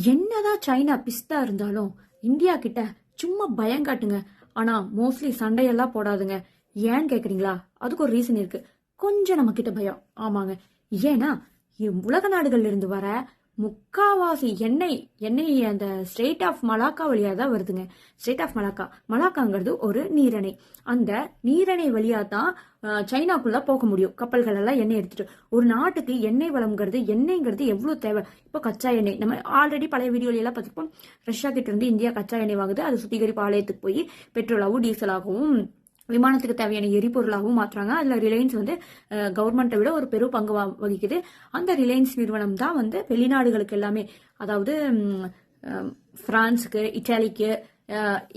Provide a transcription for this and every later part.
என்னதான் சைனா பிஸ்தா இருந்தாலும் இந்தியா கிட்ட சும்மா பயம் காட்டுங்க. ஆனா மோஸ்ட்லி சண்டையெல்லாம் போடாதுங்க. ஏன்னு கேக்குறீங்களா? அதுக்கு ஒரு ரீசன் இருக்கு. கொஞ்சம் நம்ம கிட்ட பயம். ஆமாங்க. ஏன்னா உலக நாடுகள்ல இருந்து வர முக்காவாசி எண்ணெய் எண்ணெய் அந்த ஸ்ட்ரெயிட் ஆஃப் மலாக்கா வழியாக தான் வருதுங்க. ஸ்ட்ரெயிட் ஆஃப் மலாக்கா மலாக்காங்கிறது ஒரு நீரணை. அந்த நீரணை வழியாக தான் சைனாக்குள்ளே போக முடியும். கப்பல்கள் எல்லாம் எண்ணெய் எடுத்துட்டு. ஒரு நாட்டுக்கு எண்ணெய் வளம்ங்கிறது எண்ணெய்ங்கிறது எவ்வளோ தேவை? இப்போ கச்சா எண்ணெய். நம்ம ஆல்ரெடி பழைய வீடியோலையெல்லாம் பார்த்துருப்போம். ரஷ்யா கிட்ட இருந்து இந்தியா கச்சா எண்ணெய் வாங்குது. அது சுத்திகரிப்பு ஆலயத்துக்கு போய் பெட்ரோலாகவும் டீசலாகவும் விமானத்துக்கு தேவையான எரிபொருளாகவும் மாற்றுறாங்க. அதில் ரிலையன்ஸ் வந்து கவர்மெண்ட்டை விட ஒரு பெரும் பங்கு வகிக்குது. அந்த ரிலையன்ஸ் நிறுவனம் தான் வந்து வெளிநாடுகளுக்கு எல்லாமே அதாவது ஃப்ரான்ஸுக்கு பிரான்ஸுக்கு இட்டாலிக்கு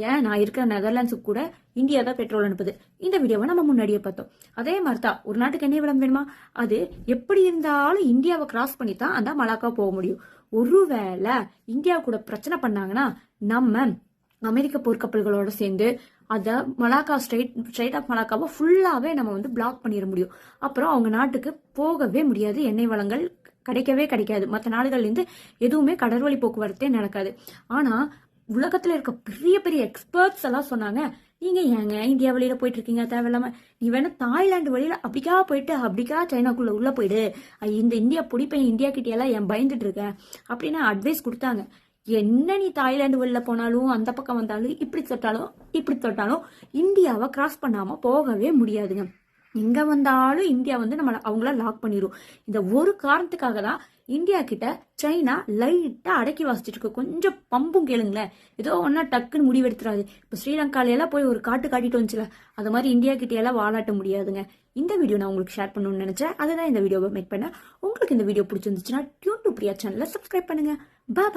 ஏன் நான் இருக்கிற நெதர்லாண்ட்ஸுக்கு கூட இந்தியா தான் பெட்ரோல் அனுப்புது. இந்த வீடியோவை நம்ம முன்னாடியே பார்த்தோம். அதே மாதிரி தான் ஒரு நாட்டுக்கு என்ன விளம்பரம் வேணுமா? அது எப்படி இருந்தாலும் இந்தியாவை கிராஸ் பண்ணி தான் அந்த மலாக்கா போக முடியும். ஒருவேளை இந்தியா கூட பிரச்சனை பண்ணாங்கன்னா நம்ம அமெரிக்க போர்க்கப்பல்களோட சேர்ந்து அதை மலாக்கா ஸ்ட்ரைட் ஸ்ட்ரைட் ஆஃப் மலாக்காவை ஃபுல்லாகவே நம்ம வந்து பிளாக் பண்ணிட முடியும். அப்புறம் அவங்க நாட்டுக்கு போகவே முடியாது. எண்ணெய் வளங்கள் கிடைக்கவே கிடைக்காது. மற்ற நாடுகள்லேருந்து எதுவுமே கடற்வழி போக்குவரத்தே நடக்காது. ஆனால் உலகத்தில் இருக்க பெரிய பெரிய எக்ஸ்பர்ட்ஸ் எல்லாம் சொன்னாங்க நீங்க ஏங்க இந்தியா வழியில போயிட்டு இருக்கீங்க தேவையில்லாம நீ வேணா தாய்லாந்து வழியில அப்படிக்கா போயிட்டு அப்படிக்கா சைனாக்குள்ள உள்ள போயிடு. ஐ, இந்த இந்தியா பிடிப்பேன் இந்தியா கிட்டேயெல்லாம் என் பயந்துட்டு இருக்கேன் அப்படின்னு அட்வைஸ் கொடுத்தாங்க. என்ன நீ தாய்லாந்து வெளில போனாலும் அந்த பக்கம் வந்தாலும் இப்படி தொட்டாலும் இப்படி தொட்டாலும் இந்தியாவை கிராஸ் பண்ணாமல் போகவே முடியாதுங்க. எங்கே வந்தாலும் இந்தியா வந்து நம்ம அவங்கள லாக் பண்ணிடும் இந்த ஒரு காரணத்துக்காக தான் இந்தியா கிட்ட சைனா லைட்டாக அடக்கி வாசிச்சுட்டு இருக்கு. கொஞ்சம் பம்பும் கேளுங்களேன். ஏதோ ஒன்றா டக்குன்னு முடிவெடுத்துறாது. இப்போ ஸ்ரீலங்காலையெல்லாம் போய் ஒரு காட்டு காட்டிட்டு வந்துச்சுல அது மாதிரி இந்தியா கிட்ட எல்லாம் முடியாதுங்க. இந்த வீடியோ நான் உங்களுக்கு ஷேர் பண்ணணும்னு நினைச்சேன். அதுதான் இந்த வீடியோவை மேக் பண்ணேன். உங்களுக்கு இந்த வீடியோ பிடிச்சிருந்துச்சுன்னா டியூன் டு பிரியா சேனலில் சப்ஸ்கிரைப் பண்ணுங்க. பாய்